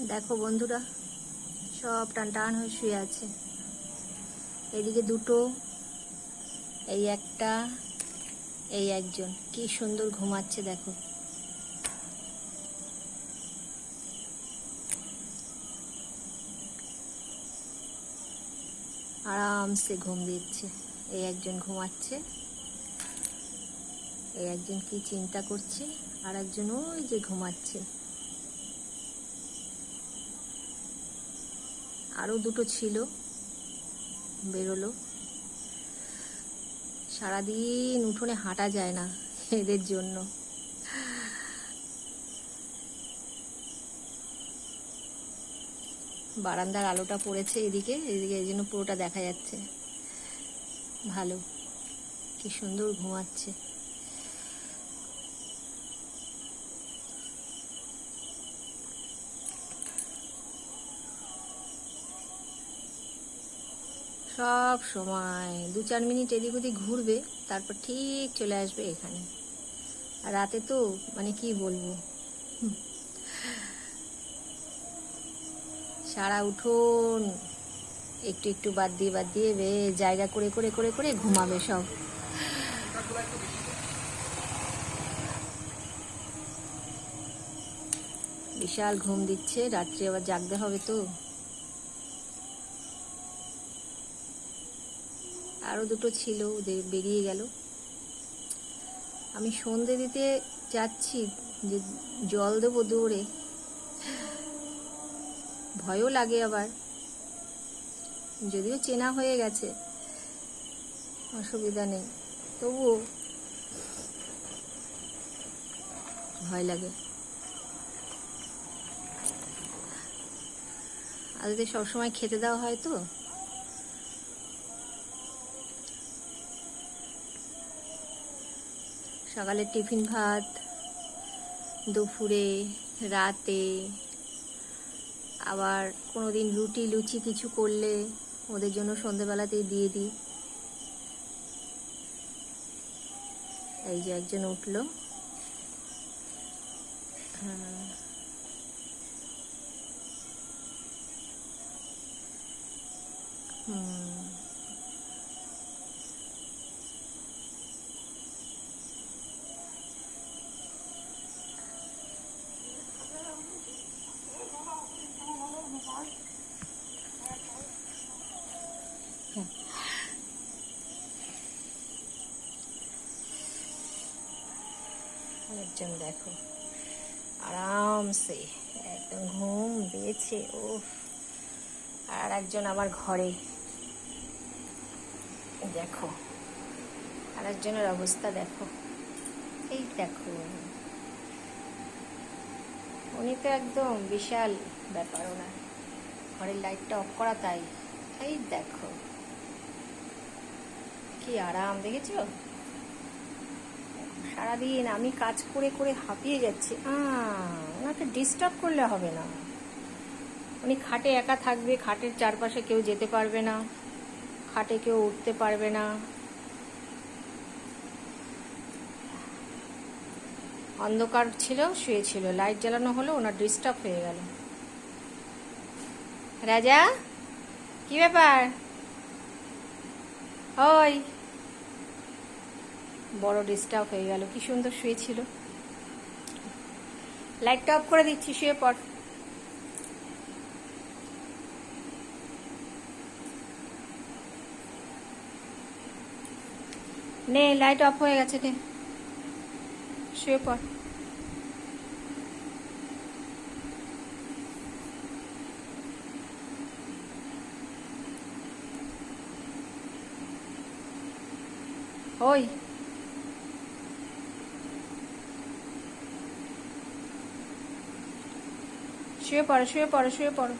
দেখো বন্ধুরা, সব টান টান হয়ে শুয়ে আছে। এদিকে দুটো, এই একটা, এই একজন। কি সুন্দর ঘুমাচ্ছে, দেখো। আরামসে ঘুম দিচ্ছে। এই একজন ঘুমাচ্ছে। এই একজন কি চিন্তা করছে? আর একজন ওই যে ঘুমাচ্ছে। আরও দুটো ছিল। বেরোলো। সারাদিন উঠোনে হাঁটা যায় না এদের জন্য। বারান্দার আলোটা পড়েছে এদিকে এদিকে এই জন্য পুরোটা দেখা যাচ্ছে। ভালো। কি সুন্দর ঘুমাচ্ছে। সব সময়। দু চার মিনিট এদিক ওদিক ঘুরবে, তারপর ঠিক চলে আসবে এখানে। আর রাতে তো মানে কি বলব? সারা উঠোন, একটু একটু বাদ দিয়ে বাদ দিয়ে বে জায়গা করে করে করে করে ঘুমাবে সব। বিশাল ঘুম দিচ্ছে, রাত্রে আবার জাগতে হবে তো। আরও দুটো ছিল, ওদের বেরিয়ে গেল। আমি সন্ধে দিতে যাচ্ছি, যে জল দেবো দৌড়ে। ভয়ও লাগে আবার। যদিও চেনা হয়ে গেছে, অসুবিধা নেই, তবুও ভয় লাগে। ওদের সবসময় খেতে দেওয়া হয় তো? সকালের টিফিন ভাত, দুপুরে, রাতে, আবার কোনো দিন রুটি, লুচি কিছু করলে ওদের জন্য সন্ধেবেলাতেই দিয়ে দিই। এই যে একজন উঠল। হুম। একজন দেখো। আরামসে একদম ঘুম দিয়েছে ও আর একজন আমার ঘরে। দেখো আর একজনের অবস্থা দেখো। এই দেখো। উনি তো একদম বিশাল ব্যাপার ওনার। ঘরের লাইটটা অফ করা তাই। এই দেখো, কি আরাম, দেখেছ? সারাদিন আমি কাজ করে করে হাঁপিয়ে যাচ্ছি। ওনাকে ডিস্টার্ব করলে হবে না। উনি খাটে একা থাকবে, খাটের চারপাশে কেউ যেতে পারবে না, খাটে কেউ উঠতে পারবে না। অন্ধকার ছিল শুয়েছিল লাইট জ্বালানো হলো, ওনার ডিস্টার্ব হয়ে গেল। রাজা, কি ব্যাপার? ওই বড় ডিস্টার্ব হয়ে গেল। কি সুন্দর শুয়েছিল লাইটটা অফ করে দিচ্ছি, শুয়ে পড়। নে লাইট অফ হয়ে গেছে, নে। শুয়ে পড়। ওই। শুয়ে পড়ো শুয়ে পড়ো শুয়ে পড়ো।